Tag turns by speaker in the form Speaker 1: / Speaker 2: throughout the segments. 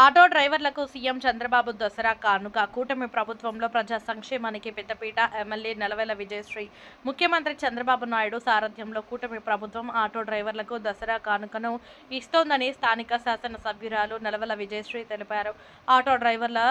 Speaker 1: Auto డ్రైవర్లకు CM Chandrababu Dasara కానుక. కూటమి ప్రభుత్వంలో ప్రజా సంక్షేమానికి పెద్దపీట ఎమ్మెల్యే నెలవెల విజయశ్రీ. ముఖ్యమంత్రి చంద్రబాబు నాయుడు సారథ్యంలో కూటమి ప్రభుత్వం ఆటో డ్రైవర్లకు దసరా కానుకను ఇస్తోందని స్థానిక శాసనసభ్యురాలు నలవెల విజయశ్రీ తెలిపారు. ఆటో డ్రైవర్ల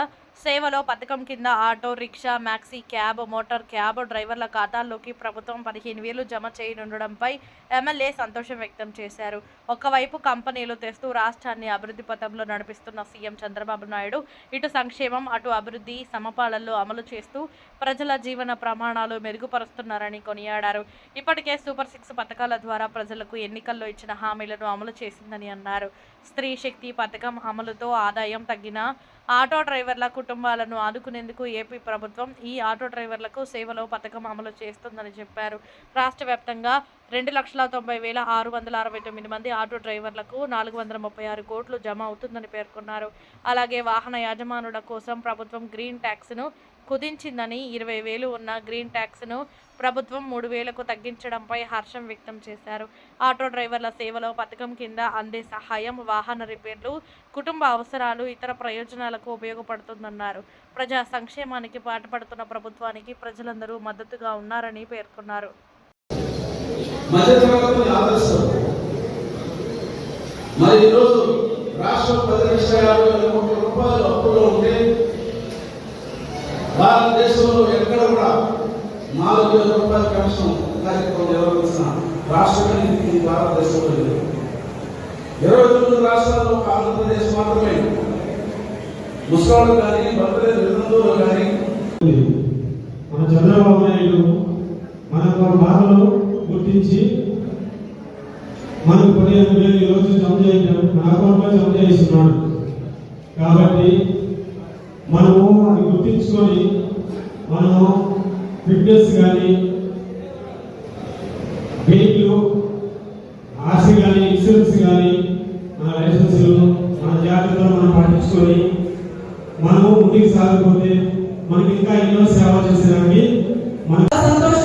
Speaker 1: సేవలో పథకం కింద auto rickshaw maxi cab motor cab డ్రైవర్ల ఖాతాల్లోకి ప్రభుత్వం పదిహేను వేలు జమ చేయనుండడంపై ఎమ్మెల్యే సంతోషం వ్యక్తం చేశారు. ఒకవైపు కంపెనీలు తెస్తూ రాష్ట్రాన్ని అభివృద్ధి పథంలో నడిపిస్తున్న సీఎం చంద్రబాబు నాయుడు ఇటు సంక్షేమం అటు అభివృద్ధి సమపాలనలు అమలు చేస్తూ ప్రజల జీవన ప్రమాణాలు మెరుగుపరుస్తున్నారని కొనియాడారు. ఇప్పటికే సూపర్ సిక్స్ పథకాల ద్వారా ప్రజలకు ఎన్నికల్లో ఇచ్చిన హామీలను అమలు చేసిందని అన్నారు. స్త్రీ శక్తి పథకం అమలుతో ఆదాయం తగ్గిన ఆటో డ్రైవర్ల కుటుంబాలను ఆదుకునేందుకు ఏపీ ప్రభుత్వం ఈ ఆటో డ్రైవర్లకు సేవలో పథకం అమలు చేస్తుందని చెప్పారు. రాష్ట్ర వ్యాప్తంగా రెండు లక్షల తొంభై వేల ఆరు వందల అరవై తొమ్మిది మంది ఆటో డ్రైవర్లకు నాలుగు వందల ముప్పై ఆరు కోట్లు జమ అవుతుందని పేర్కొన్నారు. అలాగే వాహన యాజమానుల కోసం ప్రభుత్వం గ్రీన్ ట్యాక్స్ను కుదించిందని ఇరవై వేలు ఉన్న గ్రీన్ ట్యాక్స్ను ప్రభుత్వం మూడు వేలకు తగ్గించడంపై హర్షం వ్యక్తం చేశారు. ఆటో డ్రైవర్ల సేవలో పథకం కింద అందే సహాయం వాహన రిపేర్లు కుటుంబ అవసరాలు ఇతర ప్రయోజనాలకు ఉపయోగపడుతుందన్నారు. ప్రజా సంక్షేమానికి పాటుపడుతున్న ప్రభుత్వానికి ప్రజలందరూ మద్దతుగా ఉన్నారని పేర్కొన్నారు.
Speaker 2: మరి ఈరోజు రాష్ట్రం పది లక్షల యాభై వేల కోట్ల రూపాయలు అప్పులో ఉంటే భారతదేశంలో ఎక్కడ కూడా నాలుగు వేల రూపాయల పెన్షన్ కార్యక్రమం నిర్వహించిన రాష్ట్రం ఇది భారతదేశంలో లేదు. ఇరవై తొమ్మిది రాష్ట్రాల్లో ఆంధ్రప్రదేశ్ మాత్రమే. ముసలాళ్ళు కానీ భర్తలే విధంలో కానీ
Speaker 3: మన చంద్రబాబు నాయుడు మన బాధలు గుర్తించి మనకు పదిహేను వేలు ఈరోజు జమ చేయించాడు. మన అకౌంట్లో జమ చేస్తున్నాడు కాబట్టి మనము అది గుర్తించుకొని మనము ఫిట్నెస్ కానీ వెహికల్ ఆర్సీ కానీ ఇన్సూరెన్స్ కానీ మన లైసెన్సులు మన జాగ్రత్తలు మనం పాటించుకొని మనము ముందుకు సాగకపోతే మనకి ఇంకా ఎన్నో సేవ చేసేదానికి మన
Speaker 4: సంతోషం